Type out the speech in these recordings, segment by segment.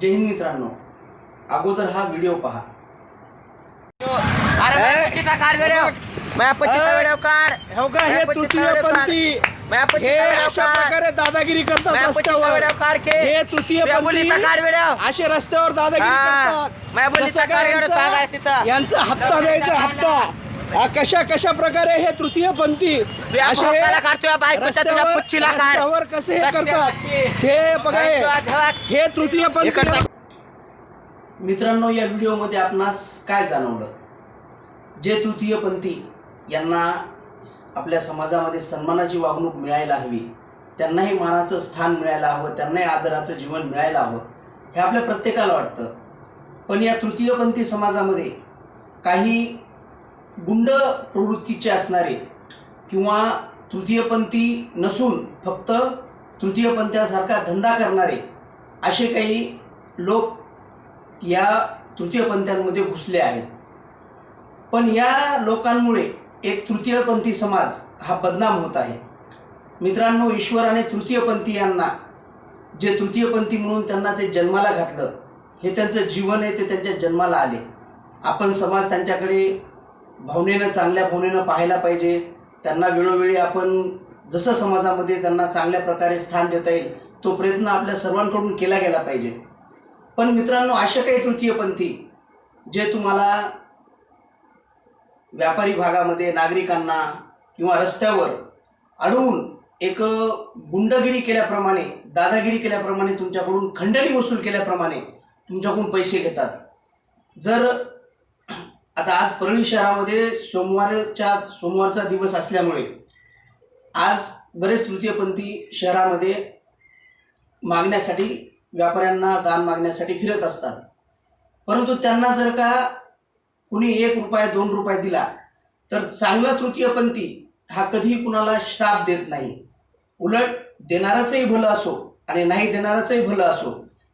जय हिंद मित्रांनो. अगोदर हा व्हिडिओ पहा. अरे मैं पचिता काढ व्हिडिओ मैं पचिता व्हिडिओ काढ. हो का हे मैं पचिता तृतीयपंथी मैं हे पचिता व्हिडिओ अशा काढ. प्रकारे दादागिरी करतात मैं पचिता रस्त्यावर. व्हिडिओ काढ के. हे मैं तृतीयपंथी बोलीचा काढ व्हिडिओ असे रस्त्यावर दादागिरी हा. करतात. काढ व्हिडिओ तिथं. यांचा हप्ता द्यायचा हप्ता. हा, कशा कशा प्रकारे हे तृतीयपंथी तुझ्या असे भावाला काढ, तुझ्या बायकोच्या, तुझ्या रस्त्यावर- पुच्चीला काढ. रस्त्यावर कसे हे करतात. हे बघा हे. हे तृतीयपंथी इकडचा- मित्रांनो या व्हिडिओमध्ये आपणास काय जाणवलं जे तृतीयपंथी यांना आपल्या समाजामध्ये सन्मानाची वागणूक मिळायला हवी त्यांनाही मानाचं स्थान मिळायला हवं त्यांनाही आदराचं जीवन मिळायला हवं हे आपल्या प्रत्येकाला वाटतं पण या तृतीयपंथी समाजामध्ये काही गुंड प्रवृत्तीचे असणारे किंवा तृतीयपंथी नसून फक्त तृतीयपंथ्यासारखा धंदा करणारे असे काही लोक या तृतीयपंथ्यांमध्ये घुसले आहेत. पण या लोकांमुळे एक तृतीयपंथी समाज हा बदनाम होत आहे. मित्रांनो ईश्वराने तृतीयपंथी यांना जे तृतीयपंथी म्हणून त्यांना ते जन्माला घातलं हे त्यांचं जीवन आहे ते त्यांच्या जन्माला आले. आपण समाज त्यांच्याकडे भावनेनं चांगल्या भावनेनं पाहायला पाहिजे. त्यांना वेळोवेळी आपण जसं समाजामध्ये त्यांना चांगल्या प्रकारे स्थान देता येईल तो प्रयत्न आपल्या सर्वांकडून केला गेला पाहिजे. पण मित्रांनो अशा काही तृतीयपंथी जे तुम्हाला व्यापारी भागामध्ये नागरिकांना किंवा रस्त्यावर अडवून एक गुंडगिरी केल्याप्रमाणे दादागिरी केल्याप्रमाणे तुमच्याकडून खंडणी वसूल केल्याप्रमाणे तुमच्याकडून पैसे घेतात. जर आता आज परळी शहरामध्ये सोमवारच्या सोमवारचा दिवस असल्यामुळे आज बरेच तृतीयपंथी शहरामध्ये मागण्यासाठी व्यापाऱ्यांना दान मागण्यासाठी फिरत असतात. परंतु त्यांना जर का कुणी एक रुपया दोन रुपये दिला तर चांगला तृतीयपंथी हा कधीही कुणाला श्राप देत नाही. उलट देणाराचंही भलं असो आणि नाही देणाराचंही भलं असो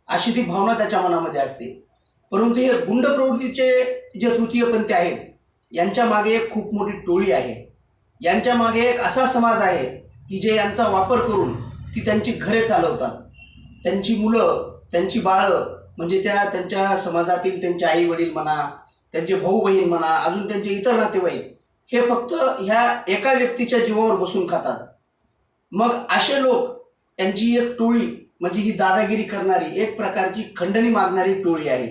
अशी ती भावना त्याच्या मनामध्ये असते. परंतु हे गुंड प्रवृत्तीचे जे तृतीयपंथी आहेत यांच्या मागे एक खूप मोठी टोळी आहे. यांच्या मागे एक असा समाज आहे की जे यांचा वापर करून ती त्यांची घरे चालवतात. त्यांची मुलं त्यांची बाळं म्हणजे त्या त्यांच्या समाजातील त्यांचे आई वडील म्हणा त्यांचे भाऊ बहीण म्हणा अजून त्यांचे इतर नातेवाईक हे फक्त ह्या एका व्यक्तीच्या जीवावर बसून खातात. मग असे लोक यांची एक टोळी म्हणजे ही दादागिरी करणारी एक प्रकारची खंडणी मागणारी टोळी आहे.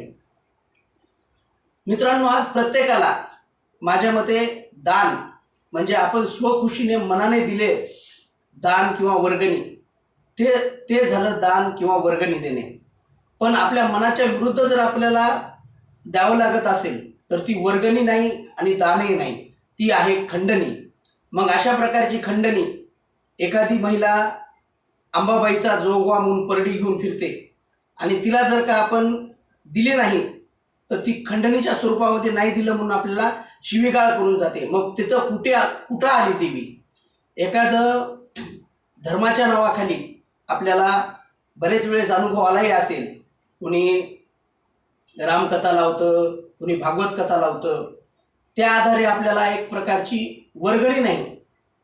मित्रांनो आज प्रत्येकाला माझ्या मते दान म्हणजे आपण स्वखुशीने मनाने दिले दान किंवा वर्गणी ते ते झालं दान किंवा वर्गणी देणे. पण आपल्या मनाच्या विरुद्ध जर आपल्याला द्यावं लागत असेल तर ती वर्गणी नाही आणि दानही नाही. ती आहे खंडणी. मग अशा प्रकारची खंडणी एखादी महिला अंबाबाईचा जोगवा म्हणून परडी घेऊन फिरते आणि तिला जर का आपण दिले नाही तर ती खंडणीच्या स्वरूपामध्ये नाही दिलं म्हणून आपल्याला शिवीगाळ करून जाते. मग तिथं कुठे आ- कुठं आली देवी एखादं धर्माच्या नावाखाली आपल्याला बरेच वेळेस अनुभव आलाही असेल. कुणी रामकथा लावतं कुणी भागवत कथा लावतं. त्या आधारे आपल्याला एक प्रकारची वर्गणी नाही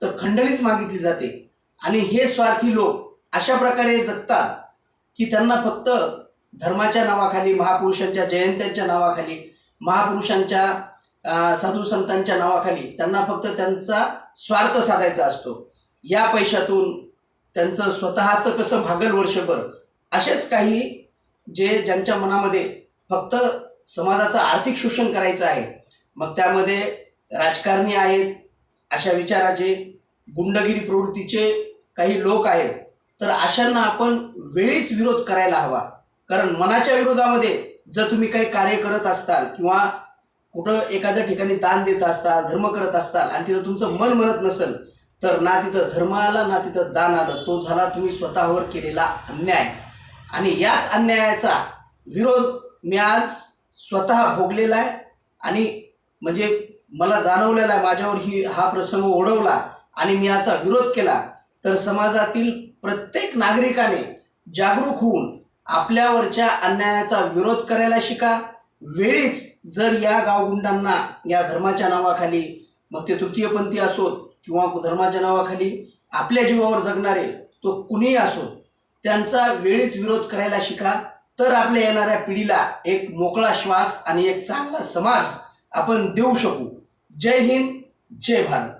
तर खंडणीच मागितली जाते. आणि हे स्वार्थी लोक अशा प्रकारे जगतात की त्यांना फक्त धर्माच्या नावाखाली महापुरुषांच्या जयंत्यांच्या नावाखाली महापुरुषांच्या साधू संतांच्या नावाखाली त्यांना फक्त त्यांचा स्वार्थ साधायचा असतो. या पैशातून त्यांचं स्वतःचं कसं भागल वर्षभर असेच काही जे ज्यांच्या मनामध्ये फक्त समाजाचं आर्थिक शोषण करायचं आहे मग त्यामध्ये राजकारणी आहेत अशा विचाराचे गुंडगिरी प्रवृत्तीचे काही लोक आहेत तर अशांना आपण वेळीच विरोध करायला हवा. कारण मनाच्या विरोधामध्ये जर तुम्ही काही कार्य करत असताल किंवा कुठं एखाद्या ठिकाणी दान देत असताल धर्म करत असताल आणि तिथं तुमचं मन म्हणत नसेल तर ना तिथं धर्म आला ना तिथं दान आलं तो झाला तुम्ही स्वतःवर केलेला अन्याय. आणि याच अन्यायाचा विरोध मी आज स्वतः भोगलेला आहे. आणि म्हणजे मला जाणवलेला आहे माझ्यावर ही हा प्रसंग ओढवला आणि मी याचा विरोध केला तर समाजातील प्रत्येक नागरिकाने जागरूक होऊन आपल्यावरच्या अन्यायाचा विरोध करायला शिका. वेळीच जर या गावगुंडांना या धर्माच्या नावाखाली मग ते तृतीयपंथी असोत किंवा धर्माच्या नावाखाली आपल्या जीवावर जगणारे तो कुणीही असोत त्यांचा वेळीच विरोध करायला शिका. तर आपल्या येणाऱ्या पिढीला एक मोकळा श्वास आणि एक चांगला समाज आपण देऊ शकू. जय हिंद जय भारत.